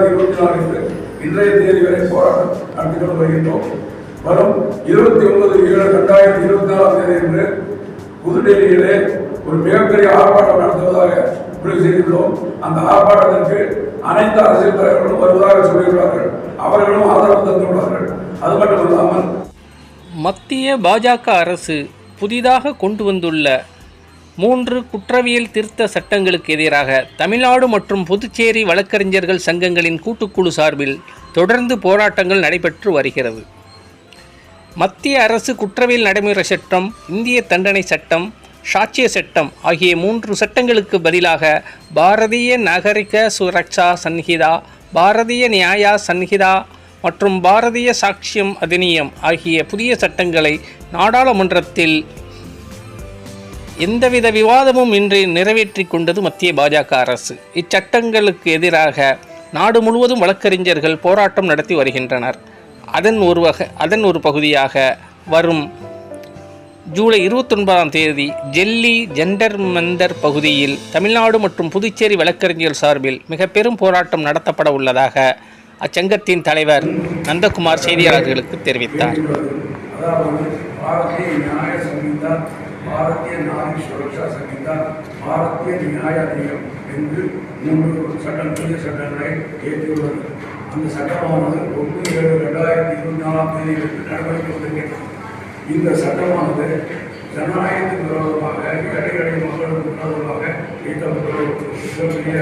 நாங்கள் ரெண்டாயிரத்தி இருபத்தி நான்கு இன்றைய தேதி வரை போராட்டம் நடத்தி கொண்டு வருகின்றோம். வரும் இருபத்தி ஒன்பது ஏழு ரெண்டாயிரத்தி இருபத்தி நாலாம் தேதி என்று புதுடெல்லியிலே ஒரு மிகப்பெரிய ஆர்ப்பாட்டம் நடத்துவதாக முடிவு செய்துள்ளோம். அந்த ஆர்ப்பாட்டத்திற்கு அனைத்து அரசியல் தலைவர்களும் வருவதாக சொல்லியுள்ளார்கள். அவர்களும் ஆதரவு தந்துள்ளார்கள். அது மட்டுமல்லாமல் மத்திய பாஜக அரசு புதிதாக கொண்டு வந்துள்ள மூன்று குற்றவியல் திருத்த சட்டங்களுக்கு எதிராக தமிழ்நாடு மற்றும் புதுச்சேரி வழக்கறிஞர்கள் சங்கங்களின் கூட்டுக்குழு சார்பில் தொடர்ந்து போராட்டங்கள் நடைபெற்று வருகிறது. மத்திய அரசு குற்றவியல் நடைமுறை சட்டம் இந்திய தண்டனை சட்டம் சாட்சிய சட்டம் ஆகிய மூன்று சட்டங்களுக்கு பதிலாக பாரதிய நாகரிக சுரக்ஷா சன்ஹிதா பாரதிய நியாயா சன்ஹிதா மற்றும் பாரதிய சாட்சியம் அதிநியம் ஆகிய புதிய சட்டங்களை நாடாளுமன்றத்தில் எந்தவித விவாதமும் இன்றி நிறைவேற்றி கொண்டது மத்திய பாஜக அரசு. இச்சட்டங்களுக்கு எதிராக நாடு முழுவதும் வழக்கறிஞர்கள் போராட்டம் நடத்தி வருகின்றனர். அதன் ஒரு வகை அதன் ஒரு பகுதியாக வரும் ஜூலை இருபத்தொன்பதாம் தேதி ஜெல்லி ஜெண்டர் மந்தர் பகுதியில் தமிழ்நாடு மற்றும் புதுச்சேரி வழக்கறிஞர்கள் சார்பில் மிக பெரும் போராட்டம் நடத்தப்பட உள்ளதாக அச்சங்கத்தின் தலைவர் நந்தகுமார் செய்தியாளர்களுக்கு தெரிவித்தார். அதாவது பாரதிய நாரி சுரக்ஷா சங்கிதா பாரதிய நியாய அதிகம் என்று மூன்று சட்டம் புதிய சட்டங்களை ஏற்றியுள்ளது. அந்த சட்டமானது ஒன்று ஏழு ரெண்டாயிரத்தி இருபத்தி நாலாம் தேதி நடைமுறைக்கு வந்திருக்கிறது இந்த சட்டமானது ஜனநாயகத்தின் விரோதமாக ஏழை மக்களுக்கு விரோதமாக இயக்கப்பட்டுள்ள ஒரு மிகப்பெரிய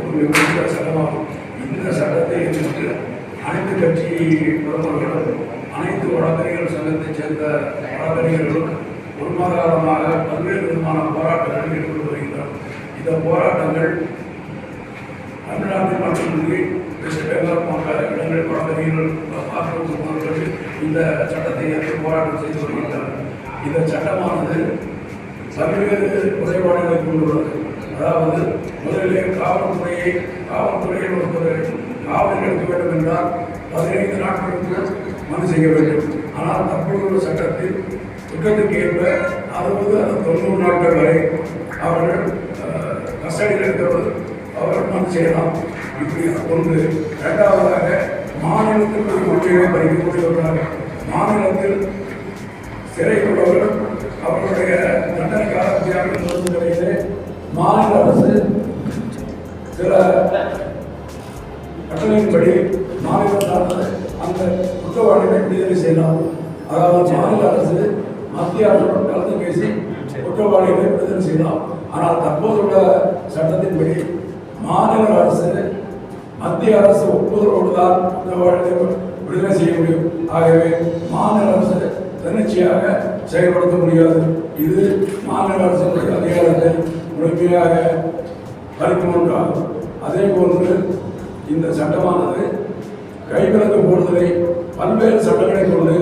ஒரு மிகப்பெரிய சட்டமாகும். இந்த சட்டத்தை எதிர்த்து அனைத்து கட்சி பிரதமர்களும் அனைத்து வழக்கறிஞர்கள் சங்கத்தைச் சேர்ந்த வழக்கறிஞர்களும் ஒரு மாத காலமாக பல்வேறு விதமான போராட்டங்கள் ஈடுபட்டு வருகின்றன இந்த போராட்டங்கள் தமிழ்நாட்டில் மட்டுமின்றி வெஸ்ட் பெங்கால் போன்ற இடங்களில் வழக்கறிஞர்கள் ஆக்கிரமிப்பு இந்த சட்டத்தை ஏற்று போராட்டம் செய்து வருகின்றனர். இந்த சட்டமானது பல்வேறு குறைபாடுகளை கொண்டுள்ளது அதாவது முதலிலே காவல்துறையை காவல்துறையை ஒருத்தர் காவல் எடுக்க வேண்டும் என்றால் பதினைந்து நாட்களுக்கு மனு செய்ய வேண்டும். ஆனால் தற்போதுள்ள சட்டத்தில் குற்றத்துக்கு அறுபது தொண்ணூறு நாட்கள் வரை அவர்கள் கஸ்டடியில் இருக்கிறவர் அவர்கள் மனு செய்யலாம் இப்படி ஒன்று இரண்டாவதாக மாநிலத்தில் ஒற்றையை பறிக்கக்கூடியவர்களாக மாநிலத்தில் சிறையில் உள்ளவர்கள் அவர்களுடைய தண்டனை காலத்தியாக நிலையிலே மாநில அரசு சில கட்டளையின்படி மாநில சார்ந்த அந்த குற்றவாளிகளை விடுதலை செய்யலாம். அதாவது மாநில அரசு மத்திய அரசுடன் கலந்து பேசி குற்றவாளிகளை விடுதலை செய்யலாம். ஆனால் தற்போதுள்ள சட்டத்தின்படி மாநில அரசு மத்திய அரசு ஒப்புதலோடு தான் குற்றவாளிகளை விடுதலை செய்ய முடியும். ஆகவே மாநில அரசு தன்னிச்சையாக செயல்படுத்த முடியாது. இது மாநில அரசுடைய அதிகாரத்தை முழுமையாக பறிக்கும் ஒன்றாகும். அதே போன்று இந்த சட்டமானது கைவிலங்கு போடுதலை பல்வேறு சட்டங்களை கொண்டு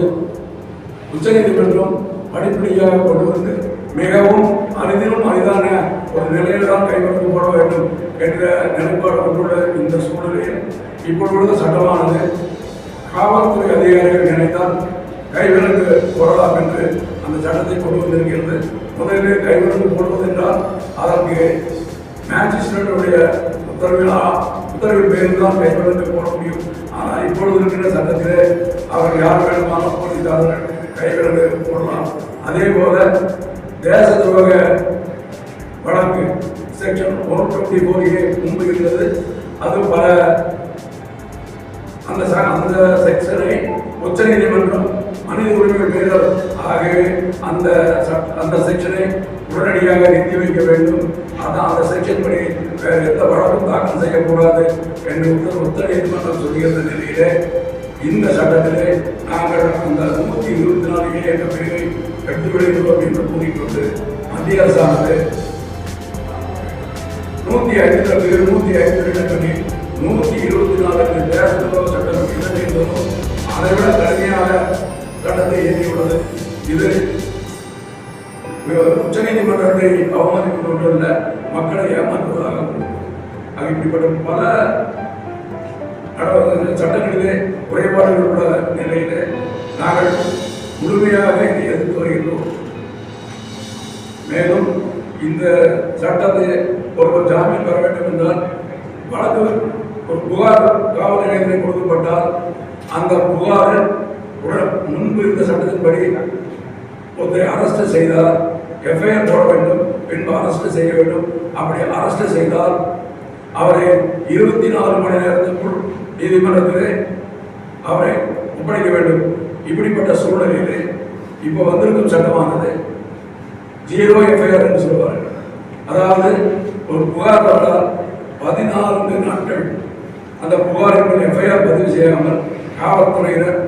உச்சநீதிமன்றம் படிப்படியாக கொண்டு வந்து மிகவும் அரிதிலும் அரிதான ஒரு நிலையில் தான் கைவிலங்கு போட வேண்டும் என்ற நிலைப்பாடு கொண்டுள்ள இந்த சூழ்நிலையில் இப்பொழுது சட்டமானது காவல்துறை அதிகாரிகள் நினைத்தால் கைவிலங்கு போடலாம் என்று அந்த சட்டத்தை கொண்டு வந்திருக்கிறது. முதலில் கைவிலங்கு போடுவது என்றால் அதற்கு மேஜிஸ்ட்ரேட்டுடைய உத்தரவினா உத்தரவின் பேரில் தான் கைவிலங்கு போட முடியும். ஆனால் இப்பொழுது இருக்கின்ற சட்டத்திலே அவர் யார் வேணுமானாலும் போலீசார்கள் கைவிலங்கு அதே போல தேச துரோக வழக்கு section one twenty four A முன்பு இருந்தது அது பல அந்த அந்த செக்ஷனை உச்ச நீதிமன்றம் மனித உரிமை மீறல். ஆகவே அந்த அந்த செக்ஷனை உடனடியாக நிறுத்தி வைக்க வேண்டும். அதான் அந்த செக்ஷன் படி வேறு எந்த வழக்கும் தாக்கல் செய்யக்கூடாது என்று உத்த- நீதிமன்றம் சொல்கிற நிலையிலே இந்த சட்டத்திலே நாங்கள் அந்த நூற்றி இருபத்தி நாலு ஏ என்ற பிரிவை எடுத்து விடுகிறோம் என்று கூறிக்கொண்டு மத்திய அரசானது நூத்தி ஐம்பது பேர் நூத்தி ஐந்து இடங்களில் நூத்தி இருபத்தி நாலு தேசத்துவ சட்டம் இல்லை என்பதும் அதை விட கடுமையான சட்டத்தை இயற்றியுள்ளது இது உச்சநீதிமன்றத்தை அவமதிப்பது ஒன்றல்ல மக்களை ஏமாற்றுவதாகும் ஆக இப்படிப்பட்ட பல சட்டங்களிலே குறைபாடுகள் உள்ள நிலையிலே நாங்கள் முழுமையாக இந்திய வருகின்றோம் மேலும் இந்த சட்டத்தை ஒருவர் ஜாமீன் பெற வேண்டும் என்றால் வழக்கு ஒரு புகார் காவல் நிலையத்தில் கொடுக்கப்பட்டால் அந்த புகாரில் முன்பு இருந்த சட்டத்தின்படி ஒருத்தரை அரஸ்ட் செய்தால் எஃப்ஐஆர் போட வேண்டும் பின்பு அரஸ்ட் செய்ய வேண்டும். அப்படி அரஸ்ட் செய்தால் அவரை இருபத்தி நாலு மணி நேரத்துக்குள் நீதிமன்றத்திலே அவரை ஒப்படைக்க வேண்டும். இப்படிப்பட்ட சூழ்நிலையிலே இப்போ வந்திருக்கும் சட்டமானது ஜீரோ எஃப்ஐஆர் என்று சொல்வார்கள். அதாவது ஒரு புகார்தாரர் பதினான்கு நாட்கள் அந்த புகார் என்பது எஃப்ஐஆர் பதிவு செய்யாமல் காவல்துறையினர்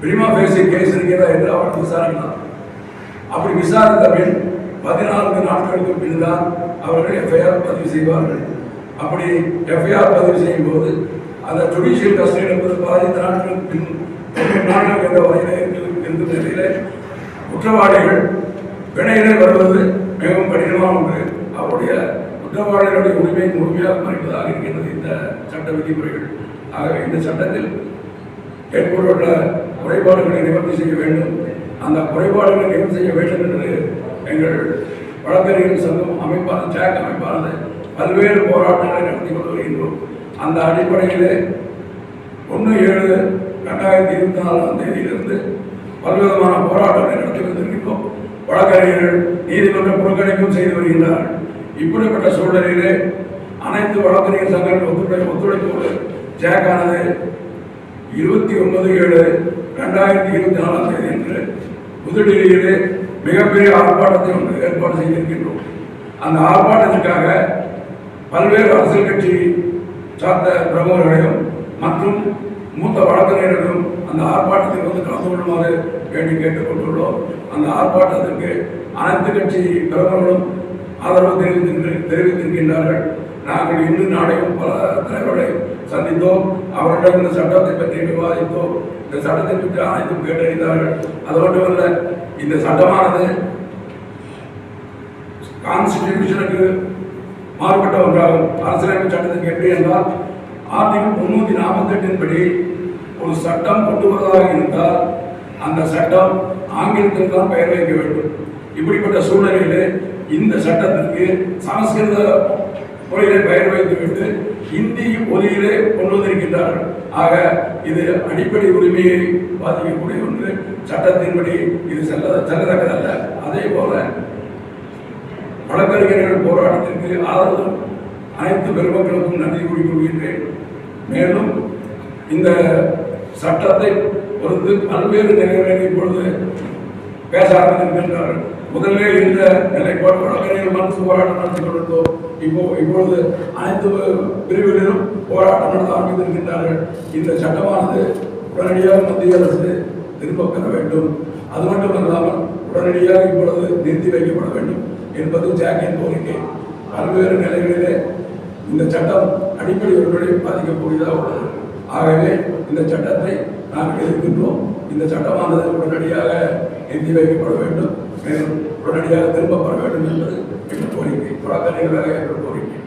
பிரிமா பேசி கேஸ் இருக்கிறதா என்று அவர் விசாரிக்கலாம். அப்படி விசாரித்த பின் பதினான்கு நாட்களுக்கு பின் தான் அவர்கள் எஃப்ஐஆர் பதிவு செய்வார்கள். அப்படி எஃப்ஐஆர் பதிவு செய்யும் போது அந்த ஜுடிஷியல் கஸ்டடி என்பது பதினைந்து நாட்களுக்கு பின் தொண்ணூறு நாட்களுக்கு என்ற வரையிலே இருக்கும் நிலையில் குற்றவாளிகள் பிணையிலே வருவது மிகவும் கடினமான ஒன்று அவருடைய குற்றவாளிகளுடைய உரிமை முழுமையாக மறைப்பதாக இருக்கின்றது இந்த சட்ட விதிமுறைகள். ஆகவே இந்த சட்டத்தில் ஏற்பட்டுள்ள குறைபாடுகளை நிவர்த்தி செய்ய வேண்டும். அந்த குறைபாடுகளை நிவர்த்தி செய்ய வேண்டும் என்று எங்கள் வழக்கறிஞர் சங்கம் அமைப்பான ஜாக் அமைப்பானது பல்வேறு போராட்டங்களை நடத்தி கொண்டு வருகின்றோம். அந்த அடிப்படையிலே ஒன்று ஏழு ரெண்டாயிரத்தி இருபத்தி நாலாம் தேதியிலிருந்து பல்விதமான போராட்டங்களை நடத்தி வந்திருக்கின்றோம். வழக்கறிஞர்கள் நீதிமன்ற புறக்கணிப்பும் செய்து வருகின்றார்கள். இப்படிப்பட்ட சூழ்நிலையிலே அனைத்து வழக்கறிஞர் சங்கங்கள் ஒத்துழை ஒத்துழைப்போடு ஜேக்கானது இருபத்தி ஒன்பது ஏழு ரெண்டாயிரத்தி இருபத்தி நாலாம் தேதி என்று புதுடில்லியிலே மிகப்பெரிய ஆர்ப்பாட்டத்தை ஒன்று ஏற்பாடு செய்திருக்கின்றோம். அந்த ஆர்ப்பாட்டத்திற்காக பல்வேறு அரசியல் கட்சி சார்ந்த பிரமுகர்களையும் மற்றும் மூத்த வழக்கறிஞர்களும் அந்த ஆர்ப்பாட்டத்துக்கு வந்து கலந்து கொள்ளுமாறு வேண்டி கேட்டுக்கொண்டுள்ளோம். அந்த ஆர்ப்பாட்டத்திற்கு அனைத்து கட்சி பிரதமர்களும் ஆதரவு தெரிவித்து தெரிவித்திருக்கின்றார்கள். நாங்கள் இன்று நாளையும் பல தலைவர்களை சந்தித்தோம். அவர்களிடம் இந்த சட்டத்தை பற்றி விவாதித்தோம். இந்த சட்டத்தை பற்றி அனைத்தும் கேட்டறிந்தார்கள். அது மட்டுமல்ல இந்த சட்டமானது கான்ஸ்டிடியூஷனுக்கு மாறுபட்ட ஒன்றாகும். அரசியலமைப்பு சட்டத்துக்கு எப்படி என்றால் ஆர்டிகல் முன்னூத்தி நாற்பத்தி எட்டின் படி ஒரு சட்டம் கொண்டு வருவதாக இருந்தால் அந்த சட்டம் ஆங்கிலத்தில் தான் பெயர் வைக்க வேண்டும். இப்படிப்பட்ட சூழ்நிலையிலே இந்த சட்டத்திற்கு சமஸ்கிருத மொழியிலே பெயர் வைத்துவிட்டு இந்தி மொழியிலே கொண்டு வந்திருக்கின்றார்கள். ஆக இது அடிப்படை உரிமையை பாதிக்கக்கூடிய ஒன்று. சட்டத்தின்படி இது செல்ல செல்லத்தக்கதல்ல. அதே போல வழக்கறிஞர்கள் போராட்டத்திற்கு ஆதரவு அனைத்து பெருமக்களுக்கும் நன்றி கூறிக்கொள்கின்றேன் மேலும் இந்த சட்டத்தை பொறுத்து பல்வேறு நிலைகளை இப்பொழுது பேச ஆரம்பித்திருக்கின்றார்கள் முதலே இருந்த நிலைப்பாடு வழக்கறிஞர்கள் மனசு போராட்டம் நடத்தி கொண்டிருந்தோம். இப்போ இப்பொழுது அனைத்து பிரிவுகளிலும் போராட்டம் நடத்த ஆரம்பித்திருக்கின்றார்கள். இந்த சட்டமானது உடனடியாக மத்திய அரசு திரும்ப பெற வேண்டும். அது மட்டும் இல்லாமல் உடனடியாக இப்பொழுது நிறுத்தி வைக்கப்பட வேண்டும் என்பது ஜாக்கின் கோரிக்கை. பல்வேறு நிலைகளிலே இந்த சட்டம் அடிப்படை ஒருவரை பாதிக்கக்கூடியதாக உள்ளது. ஆகவே இந்த சட்டத்தை நாங்கள் எதிர்க்கின்றோம். இந்த சட்டமானது உடனடியாக நிறுத்தி வைக்கப்பட வேண்டும். மேலும் உடனடியாக திரும்பப்பட வேண்டும் என்பது எங்கள் கோரிக்கை. வழக்கறிஞர்களாக எங்கள் கோரிக்கை.